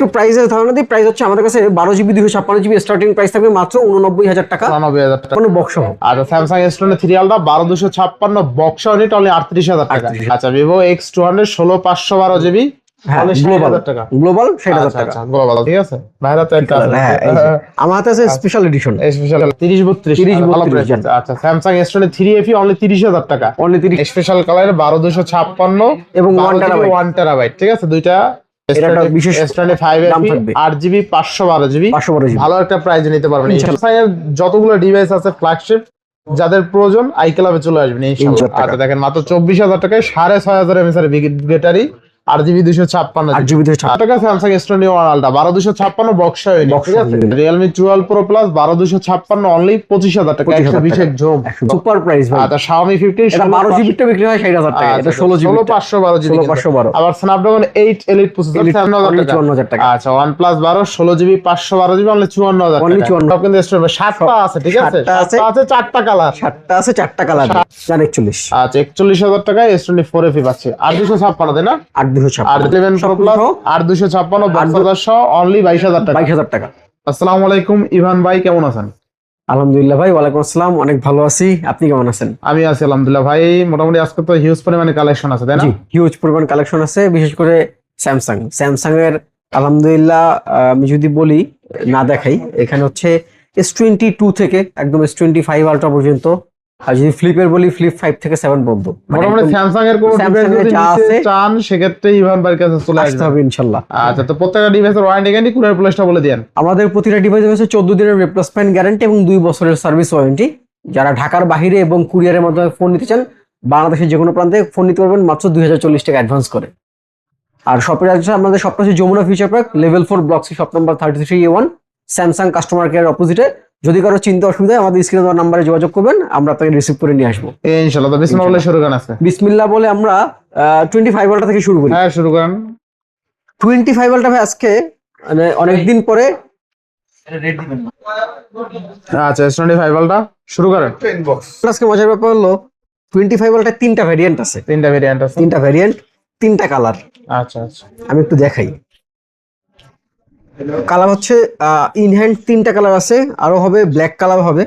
একটু প্রাইসের ধারণা দিই। প্রাইস হচ্ছে আমাদের কাছে বারো জিবি দুশো ছাপ্পান্ন জিবি স্টার্টিং প্রাইস থাকবে মাত্র উননব্বই হাজার টাকা। চুরানব্বই হাজার টাকা। কোনো বক্স সহ। আচ্ছা Samsung S twenty three ultra বারো দুশো ছাপ্পান্ন বক্স ইউনিট অনলি আটত্রিশ হাজার টাকা। আচ্ছা ভিভো এক্স টু হান্ড্রেড ষোলো পাঁচশো বারো জিবি হ্যাঁ গ্লোবাল ষাট হাজার আচ্ছা টাকা। আচ্ছা গ্লোবাল ঠিক আছে? বাইরে তো একটা হ্যাঁ। আমার হাতে আছে স্পেশাল এডিশন স্পেশাল তিরিশ বত্রিশ 30 ভালো 32 price আছে। আচ্ছা Samsung S twenty three FE only তিরিশ হাজার টাকা। অনলি তিরিশ। স্পেশাল কালার বারো দুশো ছাপ্পান্ন এবং 1 terabyte। ওয়ান টেরাবাইট ঠিক আছে? দুইটা এটা বিশেষ ভালো একটা প্রাইজে নিতে পারবেন। যতগুলো ডিভাইস আছে ফ্ল্যাগশিপ যাদের প্রয়োজন আই ক্লাবে চলে আসবেন ইনশাআল্লাহ। আচ্ছা দেখেন মাত্র চব্বিশ হাজার টাকায় সাড়ে ছয় হাজার এমএস এর ব্যাটারি আট জিবি দুশো ছাপ্পান্ন আট জিবি দুশো টাকা স্যামসাং এস টোয়েন্টি ওয়ান আলটা বারো দুশো ছাপ্পান্ন বক্সা ঠিক আছে? রিয়েলমি টুয়েলভ প্রো প্লাস বারো দুশো ছাপ্পান্ন অনলি পঁচিশ হাজার টাকা একশো টাকা। বিশের জোম সুপার প্রাইস আচ্ছা শাওমি ফিফটিন বারো জিবিটা বিক্রি হয় ষাট হাজার টাকা ষোলো জিবি ষোলো পাঁচশো বারো জিবি ষোলো পাঁচশো বারো। আবার স্ন্যাপড্রাগন এইট এলিট প্রসেসর চুয়ান্ন হাজার টাকা। আচ্ছা ওয়ান প্লাস বারো ষোলো জিবি পাঁচশো বারো জিবি অনলি চুয়ান্ন হাজার Only টাকা 54 সব কিন্তু সাতটা আছে ঠিক আছে? সাতটা আছে। চারটা কালার সাতটা আছে চারটা কালার একচল্লিশ। আচ্ছা একচল্লিশ হাজার এস টোয়েন্টি ফোর এফি পাচ্ছে। আর দুশো ছাপ্পান্ন তাই না? টাকা। আসসালামু আলাইকুম ইভান ভাই কেমন আছেন? আলহামদুলিল্লাহ ভাই ওয়ালাইকুম আসসালাম অনেক ভালো আছি। আপনি কেমন আছেন? আমি আছি আলহামদুলিল্লাহ ভাই। মোটামুটি আজকে তো হিউজ পরিমাণে কালেকশন আছে তাই না? হিউজ পরিমাণ কালেকশন আছে বিশেষ করে স্যামসাং স্যামসাং এর আলহামদুলিল্লাহ আমি যদি বলি না দেখাই এখানে হচ্ছে এস টোয়েন্টি টু থেকে একদম এস টোয়েন্টি ফাইভ আলট্রা পর্যন্ত আর যদি ফ্লিপের বলি ফ্লিপ ফাইভ থেকে সেভেন পর্যন্ত। মানে মোটামুটি স্যামসাং এর কোনো ডিভাইস যদি নিতে চান সেক্ষেত্রে ইভান ভাইয়ের কাছে চলে আসতে হবে ইনশাল্লাহ। আচ্ছা তো প্রত্যেকটা ডিভাইসের ওয়ারেন্টি গ্যারান্টি কুরিয়ার প্লেসটা বলে দেন আমাদের প্রতিটা ডিভাইস হচ্ছে চোদ্দ দিনের রিপ্লেসমেন্ট গ্যারান্টি এবং দুই বছরের সার্ভিস ওয়ারেন্টি যারা ঢাকার বাইরে এবং কুরিয়ারের মাধ্যমে ফোন নিতে চান বাংলাদেশের যে কোনো প্রান্তে ফোন নিতে পারবেন মাত্র দুই হাজার চল্লিশ টাকা অ্যাডভান্স করে। আর শপের অ্যাড্রেস আমাদের শপটা হচ্ছে Jamuna future park level four block C shop number thirty three one Samsung customer care অপোজিটে যদি কারও চিন্তা অসুবিধা হয় আমাদের স্ক্রিনে দেওয়ার নাম্বারে যোগাযোগ করবেন আমরা আপনাকে রিসিভ করে নিয়ে আসব। ইনশাআল্লাহ তো বিসমিল্লাহ বলে শুরু করেন আজকে। বিসমিল্লা বলে আমরা টোয়েন্টি ফাইভ ওয়ালটা থেকে শুরু করি। হ্যাঁ শুরু করেন। টোয়েন্টি ফাইভ ওয়ালটা ভাই আজকে মানে অনেকদিন পরে। আচ্ছা টোয়েন্টি ফাইভ আলটা শুরু করেন। আজকে মজার ব্যাপার হলো টোয়েন্টি ফাইভ তিনটা ভ্যারিয়েন্ট আছে। তিনটা ভেরিয়েন্ট আছে। তিনটা ভ্যারিয়েন্ট তিনটা কালার আচ্ছা আচ্ছা। আমি একটু দেখাই। কালার হচ্ছে ইনহ্যান্ড তিনটা কালার আছে। আরও হবে ব্ল্যাক কালার হবে।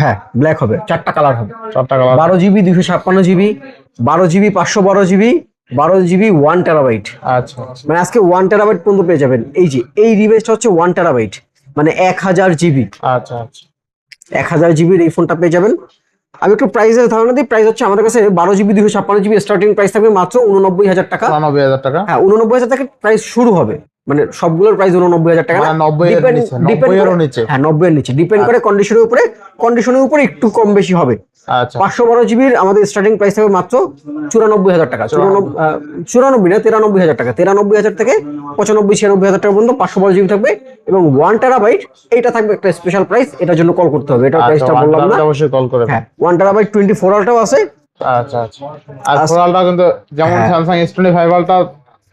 হ্যাঁ ব্ল্যাক হবে। চারটা কালার হবে। চারটা কালার বারো জিবি দুশো ছাপ্পান্ন জিবি বারো জিবি পাঁচশো বারো জিবি বারো জিবি ওয়ান টেরাবাইট আচ্ছা মানে আজকে ওয়ান টেরাবাইট পর্যন্ত পেয়ে যাবেন। এই যে এই ডিভাইসটা হচ্ছে ওয়ান টেরাবাইট মানে এক হাজার জিবি আচ্ছা আচ্ছা। এক হাজার জিবির এই ফোনটা পেয়ে যাবেন। আমি একটু প্রাইসের ধারণা দিই। প্রাইস হচ্ছে আমাদের কাছে বারো জিবি দুশো ছাপ্পান্ন জিবি স্টার্টিং প্রাইস থাকবে মাত্র উননব্বই হাজার টাকা। চুরানব্বই হাজার টাকা। হ্যাঁ উননব্বই হাজার টাকা প্রাইস শুরু হবে। মানে সবগুলোর প্রাইস উননব্বই হাজার টাকা মানে নব্বই নিচে হ্যাঁ নব্বই এর নিচে। ডিপেন্ড করে কন্ডিশনের উপরে কন্ডিশনের উপরে একটু কম বেশি হবে। আচ্ছা। পাঁচশো বারো জিবির আমাদের স্টার্টিং প্রাইস থাকবে মাত্র চুরানব্বই হাজার টাকা। চুরানব্বই। না তিরানব্বই হাজার টাকা। তিরানব্বই হাজার থেকে পঁচানব্বই ছিয়ানব্বই হাজার টাকা পর্যন্ত পাঁচশো বারো জিবি থাকবে এবং ওয়ান টেরাবাইট এইটা থাকবে একটা স্পেশাল প্রাইস এটার জন্য কল করতে হবে। এটার প্রাইসটা আচ্ছা বললাম না। অবশ্যই কল করে হ্যাঁ ওয়ান টেরাবাইট টোয়েন্টি ফোর আলটাও আছে। আচ্ছা আচ্ছা। আর ফোরালটা কিন্তু যেমন স্যামসাং এস টোয়েন্টি ফাইভ আলটা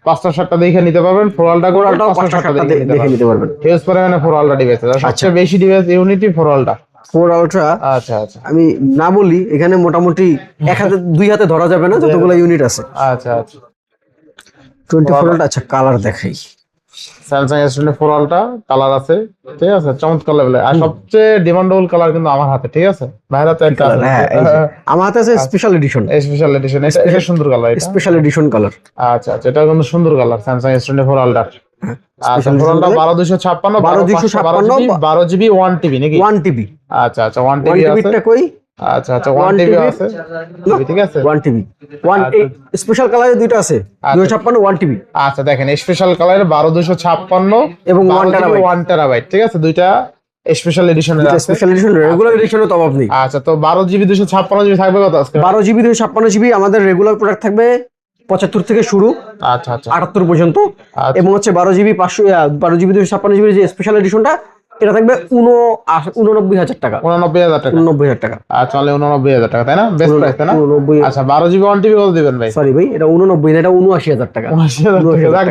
পাঁচটা সাতটা দেখে নিতে পারবেন ফোরালটা পাঁচটা সাতটা দেখে নিতে পারবেন। নিতে পারবেন হিউজ পরিমাণে ফোরালটা ডিভাইস আচ্ছা। সবচেয়ে বেশি ডিভাইস ইউনিটি ফোরালটা ফোর আলট্রা আচ্ছা আচ্ছা। আমি না বলি এখানে মোটামুটি এক হাতে দুই হাতে ধরা যাবে না যতগুলো ইউনিট আছে। আচ্ছা আচ্ছা। টোয়েন্টি ফোর আচ্ছা কালার দেখাই। Samsung S twenty four ultra colour আছে ঠিক আছে? চমৎকার লেভেলে আর সবচেয়ে ডিমান্ডেবল কালার কিন্তু আমার হাতে ঠিক আছে? ভাইয়ের হাতে একটা আছে। হ্যাঁ। আমার হাতে আছে স্পেশাল এডিশন স্পেশাল এডিশন এটা সুন্দর কালার এটা? স্পেশাল এডিশন কালার আচ্ছা আচ্ছা এটা কিন্তু সুন্দর colour Samsung S twenty four ultra আচ্ছা Special ফোরালটা edition বারো দুশো ছাপ্পান্ন 1256 বারো জিবি ওয়ান টিবি নাকি? ওয়ান টিবি আচ্ছা আচ্ছা ওয়ান টিবি কই? আচ্ছা আচ্ছা ওয়ান 1 টিবি TB আছে? ঠিক আছে? ওয়ান টিবি ওয়ান স্পেশাল কালারের দুইটা আছে দুশো ছাপ্পান্ন ওয়ান টিবি আচ্ছা দেখেন স্পেশাল কালার বারো দুশো ছাপ্পান্ন এবং ওয়ান টেরাবাইট ওয়ান টেরাবাইট ঠিক আছে? দুইটা স্পেশাল এডিশনের আছে। স্পেশাল এডিশন রেগুলার এডিশনের তো অভাব নেই। আচ্ছা তো বারো জিবি দুশো ছাপ্পান্ন জিবি থাকবে কত আজকে? বারো জিবি দুশো ছাপ্পান্ন জিবি আমাদের রেগুলার প্রোডাক্ট থাকবে পঁচাত্তর থেকে শুরু আচ্ছা আচ্ছা। আটাত্তর পর্যন্ত। আচ্ছা। এবং হচ্ছে বারো জিবি পাঁচশো বারো জিবি দুশো ছাপ্পান্ন জিবি যে স্পেশাল এডিশনটা এটা থাকবে উনো উননব্বই হাজার টাকা। উননব্বই হাজার টাকা। উননব্বই হাজার টাকা। আচ্ছা তাহলে উননব্বই হাজার টাকা তাই না? বেস্ট প্রাইস তাই না? উননব্বই আচ্ছা বারো জিবি ওয়ান টিবি কত দিবেন ভাই। সরি ভাই এটা উননব্বই না এটা উনআশি হাজার টাকা।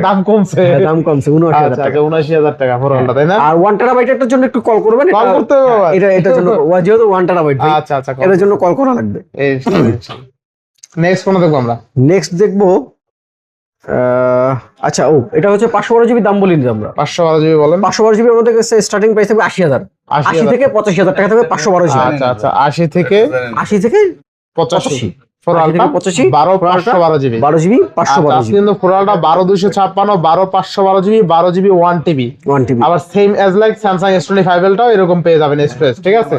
দাম কমছে। হ্যাঁ, দাম কমছে উনআশি হাজার আচ্ছা টাকা। আচ্ছা উনআশি হাজার টাকা ফোরালটা তাই না? আর ওয়ান টেরাবাইটের জন্য একটু কল করবেন কল করতে এটা এটার জন্য যেহেতু ওয়ান টেরাবাইট আচ্ছা আচ্ছা এটার জন্য কল করা লাগবে। নেক্সট কোন দেখব আমরা। নেক্সট দেখব আচ্ছা ও এটা হচ্ছে পাঁচশো বারো জিবি দাম বলিনি আমরা। পাঁচশো বারো জিবি বলেন। পাঁচশো বারো জিবি আমাদের কাছে স্টার্টিং প্রাইস থাকবে আশি হাজার। আশি থেকে পঁচাশি হাজার টাকা থাকবে পাঁচশো বারো জিবি। আচ্ছা আচ্ছা আশি থেকে আশি থেকে পঁচাশি। পঁচাশি। আশি থেকে পঁচাশি, বারো পাঁচশো বারো জিবি। বারো জিবি পাঁচশো আচ্ছা, বারো আজকে জিবি কিন্তু ফোরালটা বারো ছাপ্পান্ন বারো পাঁচশো বারো জিবি বারো GB one TB one TB আবার same as like Samsung S twenty five এলটাও এরকম পেয়ে যাবেন এক্সপ্রেস ঠিক আছে?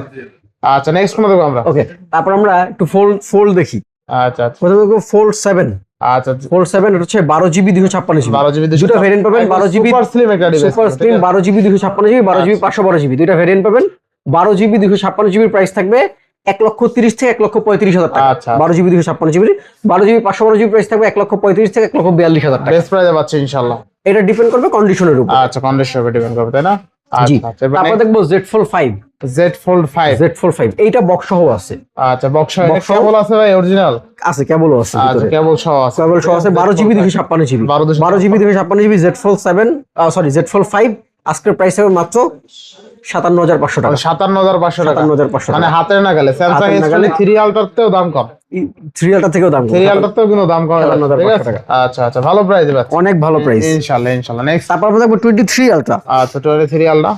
আচ্ছা নেক্সট কোন দেখব আমরা। ওকে তারপর আমরা একটু ফোল্ড ফোল্ড দেখি। আচ্ছা আচ্ছা। প্রথমে ফোল্ড সেভেন আচ্ছা হচ্ছে জিবি জিবি। জিবি দুটো ভেরিয়েন্ট পাবেন বারো জিবি সুপার স্লিম একটা ডিভাইস সুপার স্ক্রিন বারো জিবি ভেরিয়েন্ট পাবেন। জিবির প্রাইস থাকবে এক লক্ষ তিরিশ থেকে এক লক্ষ পঁয়ত্রিশ হাজার টাকা। আচ্ছা। বারো জিবি দুশো ছাপ্পান্ন জিবি বারো জিবি পাঁচশো বারো জিবি প্রাইস থাকবে এক লক্ষ পঁয়ত্রিশ থেকে এক লক্ষ বিয়াল্লিশ হাজার টাকা। বেস্ট প্রাইসে পাচ্ছে ইনশাআল্লাহ। এটা ডিপেন্ড করবে কন্ডিশনের উপর। আচ্ছা কন্ডিশন উপর ডিপেন্ড করবে তাই না? আচ্ছা আচ্ছা তারপর দেখব Z fold five Z fold five Z fold five এইটা বক্স সহ আছে। আচ্ছা বক্স Box কেবল আছে ভাই অরিজিনাল আছে কেবলও আছে আচ্ছা কেবল সহ আছে। কেবল সহ আছে বারো জিবি দুশো ছাপ্পান্ন জিবি 12 বারো জিবি দুশো ছাপ্পান্ন GB Z seven sorry Z five আজকের প্রাইস হবে মাত্র সাতান্ন হাজার পাঁচশো টাকা। সাতান্ন হাজার পাঁচশো টাকা। মানে হাতের নাগালে স্যামসাং হাতের এস নাগালে। থ্রি আলটারতেও দাম কম। সিরিয়ালটা থেকেও দাম কম। থ্রি আলটারতেও কিন্তু দাম কম সাতান্ন হাজার ঠিক পাঁচশো আছে আচ্ছা আচ্ছা ভালো প্রাইস পাচ্ছে অনেক ভালো প্রাইস ইনশাআল্লাহ ইনশাআল্লাহ নেক্সট তারপর আমরা দেখবো টোয়েন্টি থ্রি আলট্রা আচ্ছা টোয়েন্টি থ্রি আলটা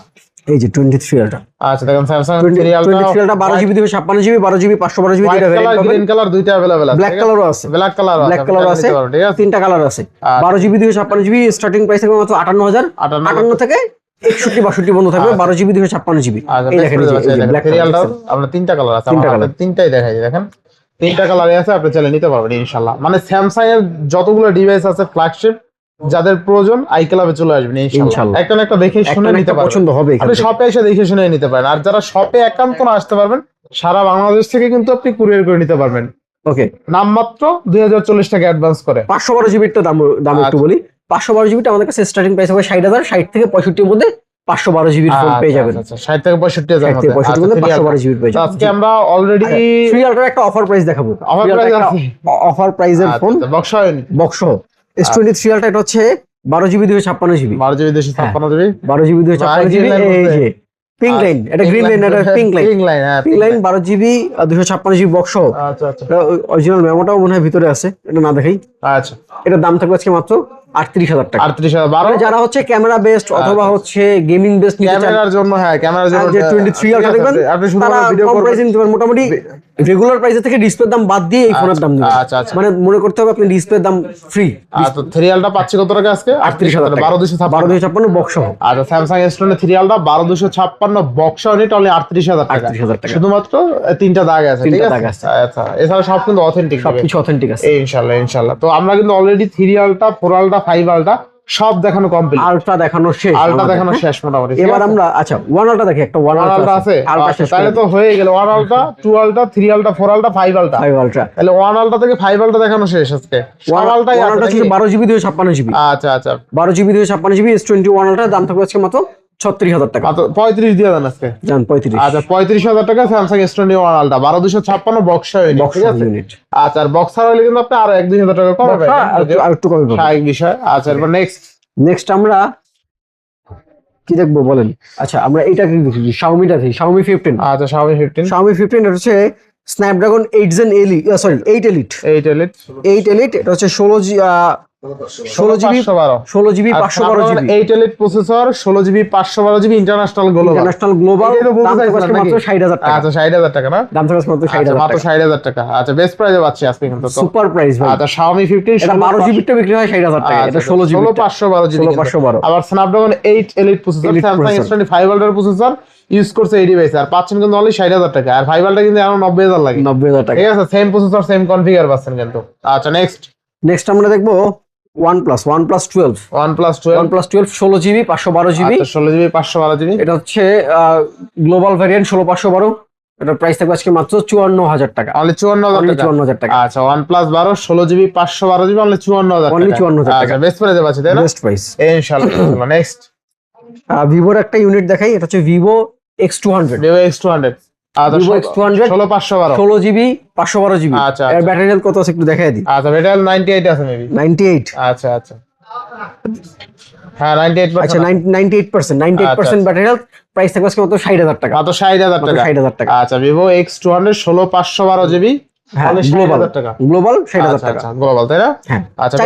এই যে টোয়েন্টি থ্রি আলট্রা আচ্ছা দেখেন Samsung twenty three ultra three ultra বারো জিবি দুশো ছাপ্পান্ন জিবি বারো জিবি পাঁচশো বারো জিবি হোয়াইট দুইটা কালার ভেরিয়েন্ট গ্রিন কালার দুইটা अवेलेबल আছে ব্ল্যাক কালারও আছে ব্ল্যাক কালার ব্ল্যাক কালার আছে ঠিক আছে তিনটা কালার আছে আচ্ছা। বারো জিবি দুশো ছাপ্পান্ন জিবি স্টার্টিং প্রাইস থাকবে মাত্র আটান্ন হাজার আটান্ন আটান্ন থেকে একষট্টি বাষট্টি বন্ধ থাকবে বারো জিবি দুশো ছাপ্পান্ন জিবি আচ্ছা এই বেশ দেখেন করে এই যে- দেওয়া আছে, এই যে দেখেন, black থ্রি color আলটা দেখছেন? আপনার তিনটা কালার আছে তিনটা আমার হাতে colour। তিনটাই দেখাই দেখেন তিনটা কালারে আছে আপনি চাইলে নিতে পারবেন ইনশাআল্লাহ। মানে স্যামসাং এর যতগুলো ডিভাইস আছে ফ্ল্যাগশিপ যাদের প্রয়োজন আই ক্লাবে চলে আসবেন ইনশাআল্লাহ। একটা না একটা দেখে শুনে নিতে পারবেন। পছন্দ হবে আপনি শপে এসে দেখে শুনে নিতে পারেন। আর যারা শপে একান্ত না আসতে পারবেন সারা বাংলাদেশ থেকে কিন্তু আপনি কুরিয়ার করে নিতে পারবেন। ওকে দুই হাজার চল্লিশ টাকা অ্যাডভান্স করে। পাঁচশো বারো জিবিটা দাম দাম একটু আচ্ছা। বলি। পাঁচশো বারো জিবিটা আমাদের কাছে স্টার্টিং প্রাইস হবে ষাট হাজার ষাট থেকে পঁয়ষট্টির মধ্যে পাঁচশো বারো জিবির ফোন পেয়ে যাবেন। ষাট থেকে পঁয়ষট্টি হাজার থেকে পঁয়ষট্টির মধ্যে পাঁচশো বারো জিবির পেয়ে যাবেন। আজকে আমরা অলরেডি আলট্রার একটা অফার প্রাইস দেখাবো? অফার প্রাইসের phone box box S twenty three ultra এটা হচ্ছে বারো জিবি দুশো ছাপ্পান্ন জিবি। বারো জিবি দুশো ছাপ্পান্ন জিবি? বারো জিবি দুশো ছাপ্পান্ন জিবি পিঙ্ক লাইন এটা গ্রিন লাইন এটা পিঙ্ক লাইন পিঙ্ক লাইন হ্যাঁ পিঙ্ক লাইন বারো জিবি দুশো ছাপ্পান্ন জিবি বক্স আচ্ছা আচ্ছা। অরিজিনাল মেমোটাও মনে হয় ভিতরে আছে এটা না দেখাই। আচ্ছা। এটার দাম থাকবে আজকে মাত্র আটত্রিশ হাজার টাকা। আটত্রিশ হাজার বারো? মানে যারা হচ্ছে ক্যামেরা বেস্ট অথবা হচ্ছে গেমিং বেস্ট ক্যামেরার জন্য হ্যাঁ ক্যামেরার জন্য যে টোয়েন্টি থ্রি আলট্রা দেখবেন? আপনি শুধু ভিডিও কম প্রাইসে নিতে পারেন মোটামুটি রেগুলার প্রাইসের থেকে ডিসপ্লের দাম বাদ দিয়ে এই ফোনের দাম আচ্ছা আচ্ছা। মানে মনে করতে হবে আপনি ডিসপ্লের দাম ফ্রি আচ্ছা থ্রি আলটা পাচ্ছি কত টাকা আজকে? আটত্রিশ হাজার বারো দুশো বারো দুশো ছাপ্পান্ন বক্স আচ্ছা Samsung S twenty three Ultra বারো দুশো ছাপ্পান্ন বক্স ইউনিট অনলি আটত্রিশ হাজার টাকা। 38,000 টাকা। শুধুমাত্র তিনটা দাগ আছে তিনটা দাগ আছে। আচ্ছা এছাড়া সব কিন্তু অথেন্টিক সবকিছু অথেন্টিক আছে। ইনশাল্লাহ ইনশাল্লাহ। তো আমরা কিন্তু already three ultra four ultra five ultra সব দেখানো কমপ্লিট আলটা দেখানো শেষ আলটা দেখানো হ্যাঁ? শেষ মোটামুটি এবার আমরা আচ্ছা ওয়ান আলটা দেখি একটা ওয়ান ওয়ান আলটা আলটা আছে। আচ্ছা, শেষ তাহলে তো হয়ে গেল ওয়ান আলটা টু আলটা three ultra four ultra five আলটা। ফাইভ আলটা। তাহলে ওয়ান আলটা থেকে ফাইভ আলটা দেখানো শেষ আজকে। ওয়ান আলটা আলটাই আছে ছিল বারো জিবি দুশো ছাপ্পান্ন জিবি আচ্ছা আচ্ছা। বারো জিবি দুশো ছাপ্পান্ন জিবি এস টোয়েন্টি ওয়ান আলটার দাম থাকবে আজকে মাত্র ছত্রিশ হাজার টাকা। পঁয়ত্রিশ দিয়ে দেন আজকে। জান পঁয়ত্রিশ। আচ্ছা পঁয়ত্রিশ হাজার টাকা স্যামসাং এস টোয়েন্টি ওয়ান আলটা বারো দুশো ছাপ্পান্ন বক্স বক্স ইউনিট আচ্ছা আর বক্সার হলে কিন্তু আপনি আরও এক দুই হাজার টাকা কমে পাবেন আর একটু কমে পাবো স্বাভাবিক বিষয়। আচ্ছা নেক্সট নেক্সট আমরা কি দেখব বলেন? আচ্ছা আমরা এইটা কি দেখি? শাওমিটা দেখি শাওমি ফিফটিন আচ্ছা ফিফটিন শাওমি ফিফটিন এটা হচ্ছে স্ন্যাপড্রাগন এইট জেন এলি sorry eight elite eight elite eight elite এটা হচ্ছে ষোলো জি ষোলো জিবি ষোলো জিবি পাঁচশো বারো জিবি। এইট এলিট প্রসেসর ষোলো জিবি পাঁচশো বারো জিবি ইন্টারন্যাশনাল গ্লোবাল গ্লোবাল মাত্র ষাট হাজার টাকা। আচ্ছা ষাট হাজার টাকা না? দাম থাকবে মাত্র ষাট আচ্ছা হাজার মাত্র ষাট হাজার টাকা। আচ্ছা বেস্ট প্রাইজে পাচ্ছি আজকে কিন্তু সুপার প্রাইস ভাই। আচ্ছা শাওমি ফিফটিন এটা বারো জিবিটা বিক্রি হয় ষাট হাজার টাকা। এটা ষোলো জিবি ষোলো পাঁচশো বারো জিবি পাঁচশো বারো। আবার Snapdragon eight elite processor Elite Samsung S twenty five alter processor use করছে এই ডিভাইস আর পাচ্ছেন কিন্তু অনলি ষাট হাজার টাকা। আর ফাইভ কিন্তু এখন নব্বই হাজার লাগে। নব্বই হাজার টাকা। ঠিক আছে সেম প্রসেসর সেম কনফিগার পাচ্ছেন কিন্তু। আচ্ছা নেক্সট নেক্সট আমরা দেখব টুয়েলভ ষোলো জিবি পাঁচশো বারো জিবি। ষোলো জিবি পাঁচশো বারো জিবি। এটা হচ্ছে গ্লোবাল এটার প্রাইস থাকবে আজকে মাত্র চুয়ান্ন হাজার টাকা। অনলি চুয়ান্ন হাজার চুয়ান্ন হাজার টাকা। আচ্ছা ওয়ান প্লাস বারো ষোলো জিবি পাঁচশো বারো জিবি অনলি চুয়ান্ন হাজার টাকা। 54,000 টাকা। আচ্ছা বেস্ট প্রাইজে পাচ্ছি তাই না? বেস্ট প্রাইস নেক্সট ভিভোর একটা ইউনিট দেখাই এটা হচ্ছে Vivo X two hundred Vivo X two hundred আচ্ছা ষোলো পাঁচশো বারো। ষোলো জিবি পাঁচশো বারো জিবি। আচ্ছা, আচ্ছা। ব্যাটারি হেলথ কত আছে একটু দেখাই দিই? আচ্ছা নাইনটি এইট আছে মেবি নাইনটি এইট আচ্ছা আচ্ছা। হ্যাঁ নাইনটি এইট আচ্ছা ninety eight percent ninety eight percent battery health price থাকবে আজকে মাত্র ষাট হাজার টাকা। মাত্র ষাট হাজার টাকা। ষাট হাজার টাকা। আচ্ছা ভিভো এক্স টু হান্ড্রেড ষোলো পাঁচশো বারো জিবি। গ্লোবাল টাকা। গ্লোবাল ষাট হাজার আচ্ছা আচ্ছা গ্লোবাল তাই না? হ্যাঁ। আচ্ছা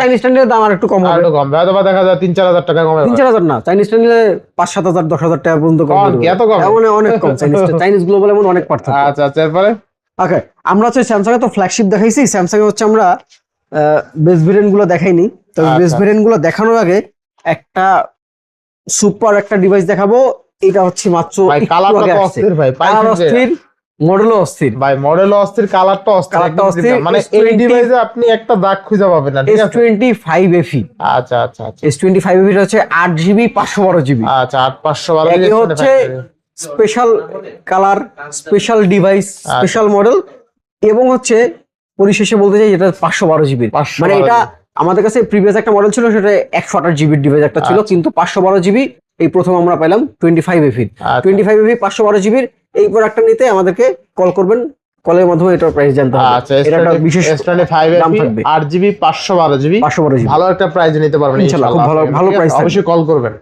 চাইনিজ দাম আর একটু কম হবে। কম দেখা যায় তিন চার হাজার টাকা কমে তিন চার হাজার না চাইনিজ স্ট্যান্ডে পাঁচ সাত হাজার দশ হাজার টাকা পর্যন্ত কম। এত কম? অনেক কম। চাইনিজ চাইনিজ গ্লোবাল এমন অনেক পার্থক্য। আচ্ছা আচ্ছা এরপরে? ওকে আমরা হচ্ছে স্যামসাং এ তো ফ্ল্যাগশিপ দেখাইছি। স্যামসাং এ হচ্ছে আমরা বেস ভেরিয়েন্টগুলো দেখাইনি। তো। বেস ভেরিয়েন্টগুলো দেখানোর আগে একটা সুপার একটা ডিভাইস দেখাবো। এটা হচ্ছে মাত্র। অস্থির ভাই? অস্থির। মডেলও অস্থির। ভাই মডেল অস্থির কালারটা অস্থির কালারটা অস্থির, মানে এই S20 ডিভাইসে আপনি একটা দাগ খুঁজে পাবেন না ঠিক আছে? টোয়েন্টি ফাইভ এফি আচ্ছা আচ্ছা আচ্ছা। এস টোয়েন্টি ফাইভ এফি হচ্ছে আট জিবি পাঁচশো বারো জিবি আচ্ছা আট পাঁচশো বারো হচ্ছে স্পেশাল কালার স্পেশাল ডিভাইস আচ্ছা। স্পেশাল মডেল এবং হচ্ছে পরিশেষে বলতে চাই এটা পাঁচশো বারো জিবি। 512 মানে এটা আমাদের কাছে প্রিভিয়াস একটা মডেল ছিল সেটা একশো আঠাশ জিবির ডিভাইস একটা ছিল আচ্ছা। কিন্তু পাঁচশো বারো জিবি এই প্রথম আমরা পেলাম টোয়েন্টি ফাইভ আচ্ছা। টোয়েন্টি ফাইভ এফি পাঁচশো বারো জিবির এই প্রোডাক্টটা নিতে আমাদেরকে কল করবেন। কলের মাধ্যমে এটার প্রাইস জানতে হবে। আচ্ছা এটা একটা বিশেষ টোয়েন্টি ফাইভ দাম থাকবে। আট জিবি পাঁচশো বারো জিবি পাঁচশো বারো জিবি ভালো একটা প্রাইজ নিতে পারবেন ইনশাল্লাহ, খুব ভালো- ভালো থাকবে। অবশ্যই কল করবেন।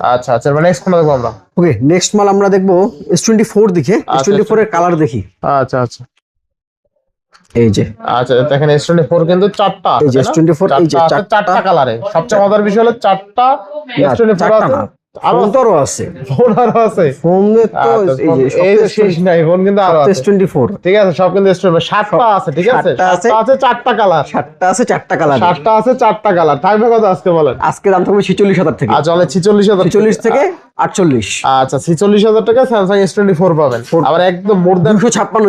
আচ্ছা আচ্ছা মানে নেক্সট কোনটা দেখব আমরা। ওকে নেক্সট মাল আমরা দেখব এস টোয়েন্টি ফোর দেখে এস টোয়েন্টি ফোর এর কালার দেখি। আচ্ছা আচ্ছা। এই যে। আচ্ছা দেখেন এস টোয়েন্টি ফোর কিন্তু চারটা এই যে S24 এই যে চারটা কালারে সবচেয়ে মজার বিষয় হলো চারটা এস টোয়েন্টি ফোর চারটা আছে। না। আটচল্লিশ। আচ্ছা আচ্ছা টাকা পাবেন। আবার একদম মোর দ্যান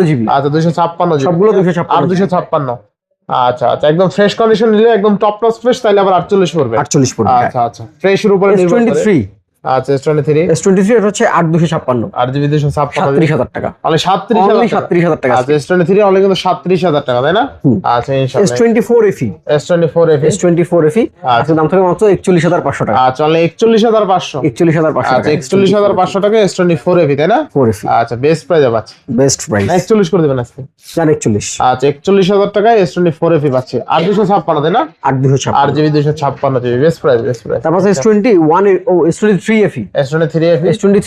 জিবি। আচ্ছা 256 জিবি। সবগুলো 256 আর 256 আচ্ছা আচ্ছা একদম ফ্রেশ কন্ডিশন নিলে একদম টপ টপ ফ্রেশ তাহলে আবার 48 পড়বে। 48 পড়বে আচ্ছা আচ্ছা ফ্রেশের উপরে S23 আচ্ছা S twenty three S twenty three এটা হচ্ছে আট দুশো ছাপ্পান্ন। আট জিবি দুশো ছাপ্পান্ন সাতত্রিশ হাজার টাকা। সাতত্রিশ হাজার টাকা। সাতত্রিশ হাজার টাকা আচ্ছা এস টোয়েন্টি থ্রি অনলি কিন্তু সাতত্রিশ হাজার টাকা তাই না? আচ্ছা S twenty four FE S twenty four F S twenty four FE আজকে দাম মাত্র একচল্লিশ হাজার পাঁচশো টাকা। আচ্ছা অনলি একচল্লিশ হাজার পাঁচশো। একচল্লিশ হাজার পাঁচশো আচ্ছা একচল্লিশ হাজার পাঁচশো টাকা এস টোয়েন্টি ফোর এফি তাই না? ফোর এফি আচ্ছা বেস্ট প্রাইস পাচ্ছি। বেস্ট প্রাইস একচল্লিশ করে দেবেন আজকে। চার একচল্লিশ। আচ্ছা একচল্লিশ হাজার এস টোয়েন্টি ফোর এফি পাচ্ছি। আর দুশো ছাপ্পান্ন তাই না? আট দুশো ছাপ্পান্ন। আট জিবি দুশো ছাপ্পান্ন GB best price best price তারপর এস টোয়েন্টি ওয়ান ও S twenty three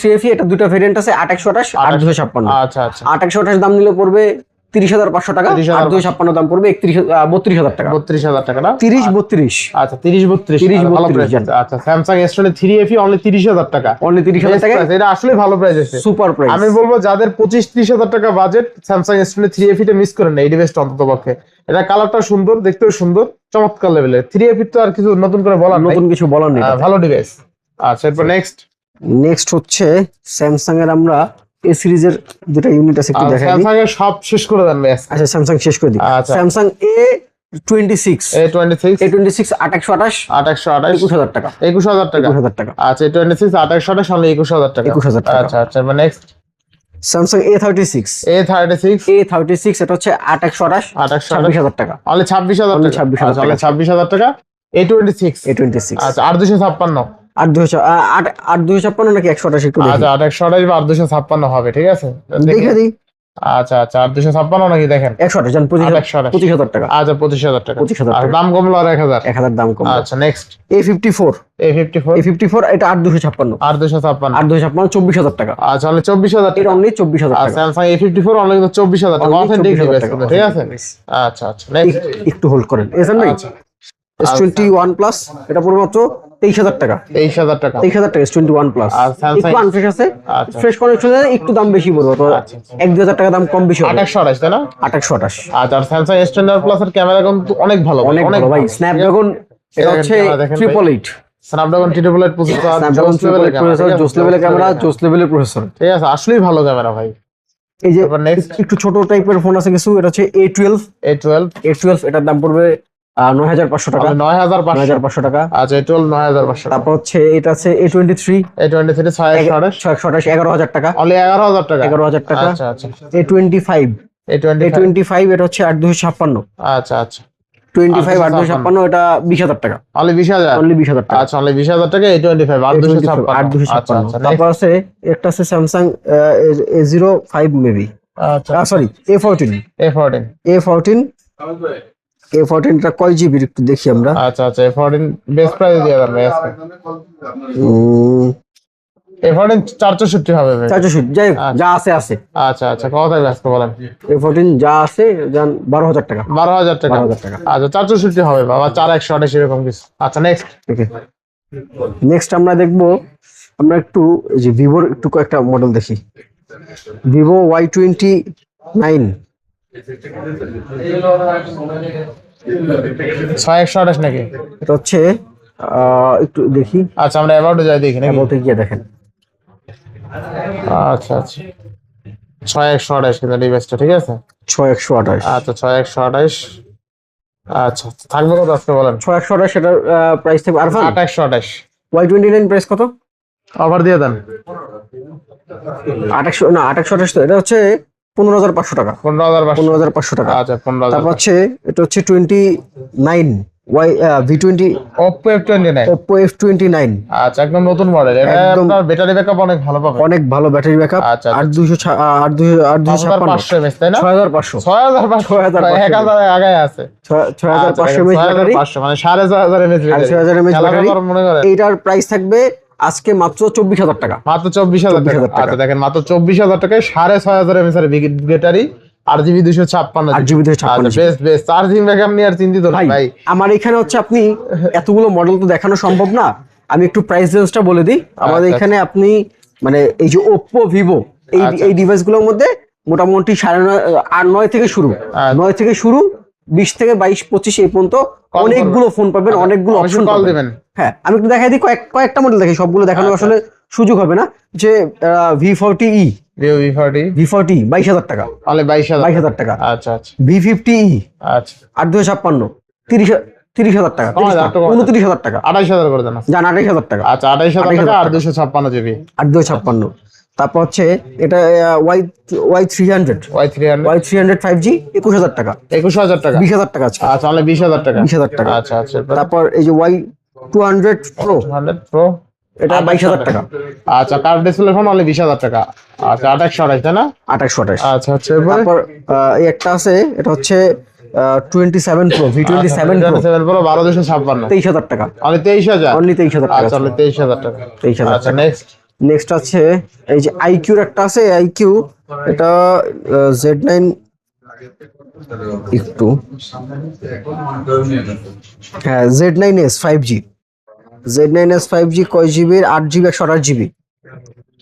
three three এটা দুটো ভেরিয়েন্ট আছে আট দুশো ছাপ্পান্ন। আচ্ছা আচ্ছা। দাম নিলে পড়বে তিরিশ হাজার পাঁচশো টাকা 30,500 আট ছাপ্পান্ন দাম পড়বে একত্রিশ বত্রিশ হাজার টাকা। বত্রিশ হাজার টাকা না? তিরিশ বত্রিশ। আচ্ছা তিরিশ বত্রিশ। 30, আচ্ছা, ভালো 32 প্রাইস জান। আচ্ছা Samsung S twenty three FE only তিরিশ হাজার টাকা। অনলি তিরিশ হাজার টাকা? এটা আসলে ভালো প্রাইস আছে সুপার প্রাইস আমি বলব যাদের পঁচিশ ত্রিশ হাজার টাকা budget Samsung S twenty three এফিটা miss করেন না এই ডিভাইসটা অন্তত পক্ষে। এটা কালারটা সুন্দর দেখতেও সুন্দর চমৎকার লেভেলের থ্রি এফি তো আর কিছু নতুন করে বলার নতুন কিছু বলার নেই। ভালো ডিভাইস আচ্ছা এরপর নেক্সট নেক্সট হচ্ছে স্যামসাং এর আমরা এ সিরিজের দুটো ইউনিট আছে একটু দেখাই স্যামসাং এর সব শেষ করে দেন ভাই। আচ্ছা স্যামসাং শেষ করে দিই। আচ্ছা। Samsung A twenty six A twenty six A twenty six আট একশো আঠাশ। আট একশো আঠাশ? একুশ হাজার টাকা। একুশ হাজার টাকা? একুশ হাজার টাকা। আচ্ছা সিক্স একুশ হাজার টাকা। 21,000 টাকা। আচ্ছা আচ্ছা এবার next Samsung A thirty six A thirty six A thirty six এটা হচ্ছে আট একশো আঠাশ। আট একশো ছাব্বিশ হাজার টাকা। অনলি ছাব্বিশ হাজার Only টাকা 26,000 আচ্ছা অনলি ছাব্বিশ হাজার টাকা। A twenty six A twenty six আচ্ছা দুশো ছাপ্পান্ন। আট দুশো আট আট দুশো ছাপ্পান্ন নাকি একশো আঠাশ একটু আচ্ছা আট একশো আঠাশ বা আট দুশো ছাপ্পান্ন হবে ঠিক আছে? দেখে। দিই। আচ্ছা আচ্ছা দুশো ছাপ্পান্ন নাকি দেখেন? একশো আঠাশ পঁচিশ হাজার- আঠাশ। পঁচিশ হাজার টাকা। আচ্ছা পঁচিশ হাজার টাকা। 25,000 আর টাকা। দাম কমলো আর এক হাজার? এক হাজার দাম কম আচ্ছা next A fifty four A fifty four A fifty four এটা আট দুশো ছাপ্পান্ন। আট দুশো ছাপ্পান্ন। আট দুশো ছাপ্পান্ন চব্বিশ হাজার টাকা। আচ্ছা চব্বিশ হাজার টাকা। অনলি চব্বিশ হাজার টাকা। Samsung A fifty four only কিন্তু চব্বিশ হাজার টাকা। অথেন্টিক 24,000 ডিভাইস টাকা, ঠিক আছে? আচ্ছা আচ্ছা নেক্সট একটু হোল্ড করেন। এসেন ভাই আচ্ছা। এস টোয়েন্টি ওয়ান প্লাস এটা মাত্র তেইশ হাজার টাকা। তেইশ হাজার টাকা। তেইশ হাজার টাকা এস টোয়েন্টি ওয়ান প্লাস একটু আনফ্রেশ আছে। আচ্ছা। ফ্রেশ কানেকশন একটু দাম বেশি পড়বে তো আচ্ছা, এক দু হাজার টাকা দাম কম বেশি একশো আঠাশ তাই না? আঠাশশো আঠাশ। আচ্ছা আর স্যামসাং এস এর ক্যামেরা কিন্তু অনেক ভালো অনেক ভালো ভাই। স্ন্যাপড্রাগন এটা হচ্ছে camera triple eight Snapdragon T double eight processor Snapdragon triple eight processor জোস লেভেলের ক্যামেরা জোস লেভেলের প্রসেসর ঠিক আছে আসলেই ভালো ক্যামেরা ভাই। এই যে একটু ছোট টাইপের ফোন আছে কিছু এটা হচ্ছে A twelve A twelve A twelve এটার দাম পড়বে নয় হাজার পাঁচশো টাকা। নয় হাজার হাজার পাঁচশো টাকা। আচ্ছা নয় হাজার পাঁচশো তারপর হচ্ছে এটা আছে A twenty three A twenty three ছয় একশো আঠাশ এগারো হাজার টাকা। অনলি এগারো হাজার টাকা। এগারো হাজার টাকা। আচ্ছা আচ্ছা। A twenty five A twenty five এটা হচ্ছে আট দুশো ছাপ্পান্ন। আচ্ছা আচ্ছা। টোয়েন্টি ফাইভ আট 856 দুশো ছাপ্পান্ন এটা বিশ হাজার টাকা। অনলি বিশ হাজার? অনলি বিশ হাজার টাকা। আচ্ছা অনলি বিশ হাজার টাকা এ টোয়েন্টি ফাইভ আট দুশো ছাপ্পান্ন। আট দুশো আচ্ছা ছাপ্পান্ন। আচ্ছা তারপর আছে একটা আছে Samsung A zero five maybe আচ্ছা sorry A fourteen A fourteen A fourteen A ফোরটিনটা কয় জিবির একটু দেখি আমরা? আচ্ছা আচ্ছা এ ফোরটিন বেস্ট প্রাইস দিয়ে দেন ভাই এ ফোরটিন চার চৌষট্টি হবে ভাই। চারশো সিট যাই হোক, যা আছে আছে। আচ্ছা আচ্ছা কত থাকবে আজকে বলেন। এ ফোরটিন যা আছে যান বারো হাজার টাকা। বারো হাজার টাকা। বারো হাজার টাকা। আচ্ছা চার চৌষট্টি হবে বাবা চার একশো আঠাশ এরকম কিছু। আচ্ছা নেক্সট ওকে নেক্সট আমরা দেখব আমরা একটু এই যে ভিভোর একটু কয়েকটা মডেল দেখি। ভিভো ওয়াই টোয়েন্টি নাইন ছয় একশো আঠাশ নাকি? এটা হচ্ছে একটু দেখি। আচ্ছা আমরা অ্যাবাউটে যাই দেখি নাকি? বলতে গিয়ে দেখেন। আচ্ছা আচ্ছা। ছয় একশো আঠাশ কিন্তু ডিভাইসটা ঠিক আছে? ছয় একশো আঠাশ। আচ্ছা ছয় একশো আঠাশ। আচ্ছা থাকবে কত আজকে বলেন? ছয় একশো আঠাশ সেটার প্রাইস থাকবে আর আট একশো আঠাশ। ওয়াই টোয়েন্টি নাইন প্রাইস কত? অফার দিয়ে দেন। আঠাশশো না আঠাশশো আঠাশ তো এটা হচ্ছে পনেরো হাজার পাঁচশো টাকা। পনেরো হাজার পনেরো হাজার পাঁচশো টাকা। আচ্ছা পনেরো তারপর হচ্ছে এটা হচ্ছে twenty nine Y V twenty Oppo F twenty nine Oppo F twenty nine আচ্ছা একদম নতুন মডেল এটা আপনার ব্যাটারি ব্যাকআপ অনেক ভালো পাবে অনেক ভালো ব্যাটারি ব্যাকআপ আচ্ছা, আট দুইশো আট ছাপ্পান্ন। পাঁচশো এমএস তাই না? ছয় হাজার পাঁচশো। ছয় হাজার পাঁচশো। ছয় হাজার এক হাজার আগে আছে। ছয় ছয় হাজার আচ্ছা, পাঁচশো ছয় ব্যাটারি পাঁচশো, মানে সাড়ে ছয় হাজার এমএস ছয় হাজার ব্যাটারি। মনে এইটার প্রাইস থাকবে আজকে মাত্র চব্বিশ হাজার টাকা। মাত্র চব্বিশ হাজার টাকা। আচ্ছা দেখেন মাত্র চব্বিশ হাজার টাকায় সাড়ে ছয় হাজার এমএস এর ব্যাটারি আট জিবি দুশো ছাপ্পান্ন আট জিবি দুশো ছাপ্পান্ন আচ্ছা বেশ বেশ চার্জিং ব্যাকআপ নিয়ে আর চিন্তিত ভাই আমার এখানে হচ্ছে আপনি এতগুলো মডেল তো দেখানো সম্ভব না। আমি একটু প্রাইস রেঞ্জটা বলে দিই। আমাদের আচ্ছা, এখানে আপনি মানে এই যে ওপ্পো ভিভো এই আচ্ছা। এই ডিভাইসগুলোর মধ্যে মোটামুটি সাড়ে নয় আট নয় থেকে শুরু। আচ্ছা। নয় থেকে শুরু বিশ থেকে বাইশ পঁচিশ এই পর্যন্ত অনেকগুলো ফোন পাবেন অনেকগুলো অপশন কল পাবেন। হ্যাঁ আমি একটু দেখাই দিই কয়েক কয়েকটা মডেল দেখি সবগুলো দেখানো আচ্ছা। আসলে সুযোগ হবে না। যে V forty E V forty V forty বাইশ হাজার টাকা। তাহলে বাইশ হাজার বাইশ হাজার টাকা। আচ্ছা আচ্ছা। ভি ফিফটি ই আচ্ছা। আট দুশো ছাপ্পান্ন তিরিশ তিরিশ হাজার টাকা। উনত্রিশ হাজার টাকা। আঠাইশ হাজার করে দেন। যান আঠাইশ হাজার টাকা। আচ্ছা আঠাইশ হাজার 28,000 টাকা আর টাকা। দুশো ছাপ্পান্ন জিবি। আট দুই ছাপ্পান্ন তারপর হচ্ছে এটা Y Y three hundred Y three hundred Y three hundred five G একুশ হাজার টাকা। একুশ হাজার টাকা? বিশ হাজার টাকা আছে আচ্ছা তাহলে বিশ হাজার টাকা। বিশ হাজার টাকা। আচ্ছা আচ্ছা। তারপর এই যে Y two hundred pro hundred pro এটা বাইশ হাজার টাকা। আচ্ছা কার্ড ডিসপ্লে ফোন অনলি বিশ হাজার টাকা। আচ্ছা আঠাশশো আঠাশ তাই না? আঠাশশো আঠাশ আচ্ছা আচ্ছা তারপর এই একটা আছে এটা হচ্ছে twenty seven pro V twenty seven pro seven pro বারো দুশো ছাপ্পান্ন। তেইশ হাজার টাকা। অনলি তেইশ হাজার? অনলি তেইশ হাজার টাকা আচ্ছা তেইশ হাজার টাকা। তেইশ হাজার আচ্ছা নেক্সট নেক্সট আছে এই যে আইকিউর একটা আছে আইকিউ এটা জেড নাইন একটু। হ্যাঁ Z nine S five G Z nine S five G কয় জিবির আট জিবি একশো আঠাশ জিবি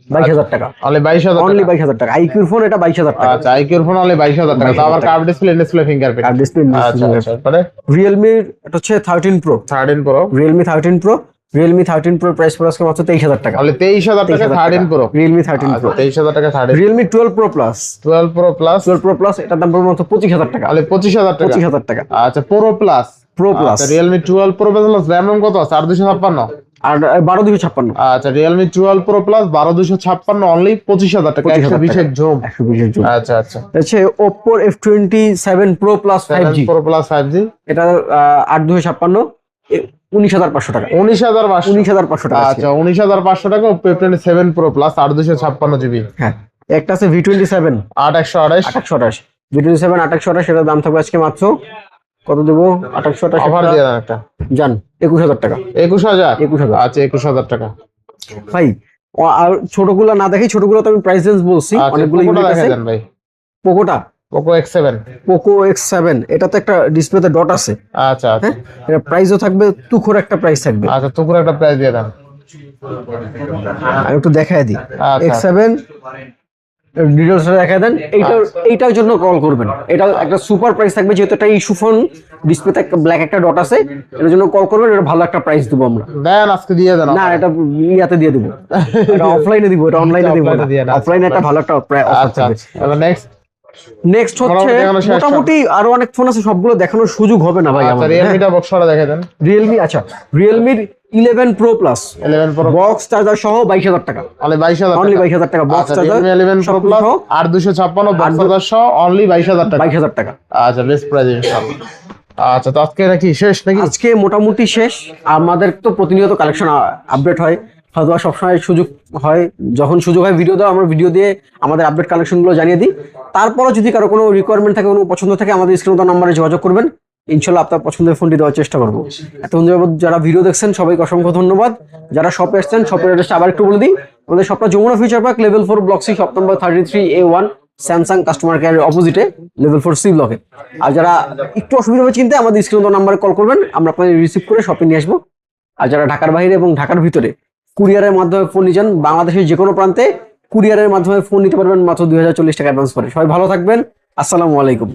বাইশ হাজার টাকা। অনলি বাইশ হাজার অনলি বাইশ হাজার টাকা। আইকিউর ফোন এটা বাইশ হাজার টাকা। আচ্ছা আইকিউর ফোন অনলি বাইশ হাজার টাকা। তো আবার কার্ড ডিসপ্লে ডিসপ্লে ফিঙ্গারপ্রিন্ট আর ডিসপ্লে আচ্ছা আচ্ছা এটা হচ্ছে thirteen pro thirteen pro Realme thirteen pro Realme thirteen pro price পড়ে আজকে মাত্র তেইশ হাজার টাকা। অনলি তেইশ হাজার টাকা thirteen pro Realme thirteen pro আচ্ছা তেইশ হাজার টাকা thirteen Realme twelve pro plus twelve pro plus twelve pro plus এটার দাম পড়বে মাত্র পঁচিশ হাজার টাকা। অনলি পঁচিশ হাজার টাকা। পঁচিশ হাজার টাকা। আচ্ছা pro plus pro plus Realme twelve pro plus RAM কত আছে? আর দুশো ছাপ্পান্ন। আর বারো দুশো ছাপ্পান্ন। আচ্ছা রিয়েলমি টুয়েলভ প্রো প্লাস বারো দুশো ছাপ্পান্ন অনলি পঁচিশ হাজার টাকা 25,000 একশো বিশের জুম। একশো বিশের জন্য আচ্ছা আচ্ছা। হচ্ছে ওপ্পোর F twenty seven pro plus five G pro plus five G এটা আট দুশো ছাপ্পান্ন। উনিশ হাজার পাঁচশো টাকা। উনিশ হাজার উনিশ হাজার পাঁচশো টাকা আচ্ছা উনিশ হাজার পাঁচশো টাকা সেভেন প্রো প্লাস আট দুশো ছাপ্পান্ন জিবি হ্যাঁ একটা আছে ভি টোয়েন্টি সেভেন আট একশো আঠাশ। আঠাশশো আঠাশ। ভি টোয়েন্টি সেভেন আঠাশশো আঠাশ সেটার দাম থাকবে আজকে মাত্র কত দেবো? আঠাশশো আঠাশ অফার একটা- দিয়ে দেন একটা। যান একুশ হাজার টাকা। একুশ হাজার? একুশ হাজার। আচ্ছা একুশ হাজার টাকা। ভাই আর ছোটগুলো না দেখি ছোটগুলো তো আমি প্রাইস রেঞ্জ বলছি আচ্ছা অনেকগুলো ইউনিট আছে। ভাই। পোকোটা? Poco X seven Poco X seven এটা তো একটা ডিসপ্লেতে ডট আছে। আচ্ছা আচ্ছা। হ্যাঁ? এটা প্রাইসও থাকবে তুখোর একটা প্রাইস থাকবে। আচ্ছা তুকুর একটা প্রাইস দিয়ে দেন। আমি একটু দেখায় দিই। আচ্ছা। এক্স সেভেন ডিটেলস দেখাই দেন। এইটার এইটার জন্য কল করবেন। এটা একটা সুপার প্রাইস থাকবে যেহেতু একটা ইস্যু ফোন ডিসপ্লেতে একটা ব্ল্যাক একটা ডট আছে এটার জন্য কল করবেন এটা ভালো একটা প্রাইস দেবো আমরা। দেন আজকে দিয়ে দেন। না এটা ইয়াতে দিয়ে দিব। এটা অফলাইনে দিব এটা অনলাইনে দিব। অফলাইনে একটা ভালো একটা অফার আচ্ছা থাকবে। আচ্ছা। নেক্সট নেক্সট হচ্ছে মোটামুটি আরও অনেক ফোন আছে সবগুলো দেখানোর সুযোগ হবে না ভাই আচ্ছা আমাদের রিয়েলমিটা বক্সটা দেখে দেন। রিয়েলমি আচ্ছা রিয়েলমির eleven pro plus eleven pro box charger সহ বাইশ হাজার টাকা। অনলি বাইশ হাজার অনলি টাকা। বাইশ হাজার টাকা box charger Realme eleven pro plus আর দুশো ছাপ্পান্ন বক্স চার্জার সহ অনলি বাইশ হাজার টাকা। বাইশ হাজার টাকা। আচ্ছা বেস্ট প্রাইস ইনশাআল্লাহ আচ্ছা তো আজকে নাকি শেষ নাকি? আজকে মোটামুটি শেষ। আমাদের তো প্রতিনিয়ত কালেকশন আপডেট হয়। হয়তো সবসময় সুযোগ হয়, যখন সুযোগ হয় ভিডিও দেওয়া, আমরা ভিডিও দিয়ে আমাদের আপডেট কালেকশনগুলো জানিয়ে দিই। তারপরও যদি কারও কোনো রিকোয়ারমেন্ট থাকে, কোনো পছন্দ থাকে, আমাদের স্ক্রিন নাম্বারে যোগাযোগ করবেন। ইনশাল্লাহ আপনার পছন্দের ফোনটি দেওয়ার চেষ্টা করব। এতক্ষণ যারা ভিডিও দেখছেন, সবাইকে অসংখ্য ধন্যবাদ। যারা শপে আসছেন শপের অ্যাড্রেসটা আবার একটু বলে দিই। আমাদের শপটা Jamuna future park level four block C shop number thirty three A one Samsung customer কেয়ারের অপোজিটে লেভেল ফোর সি ব্লকে আর যারা একটু অসুবিধা হবে চিনতে আমাদের স্ক্রিন নাম্বারে কল করবেন। আমরা আপনাদের রিসিভ করে শপে নিয়ে আসব। আর যারা ঢাকার বাইরে এবং ঢাকার ভিতরে কুরিয়ারের মাধ্যমে ফোন নিচ্ছেন বাংলাদেশের যে কোনো প্রান্তে কুরিয়ারের মাধ্যমে ফোন নিতে পারবেন মাত্র দুই হাজার চল্লিশ টাকা অ্যাডভান্স করে। সবাই ভালো থাকবেন। আসসালামু আলাইকুম।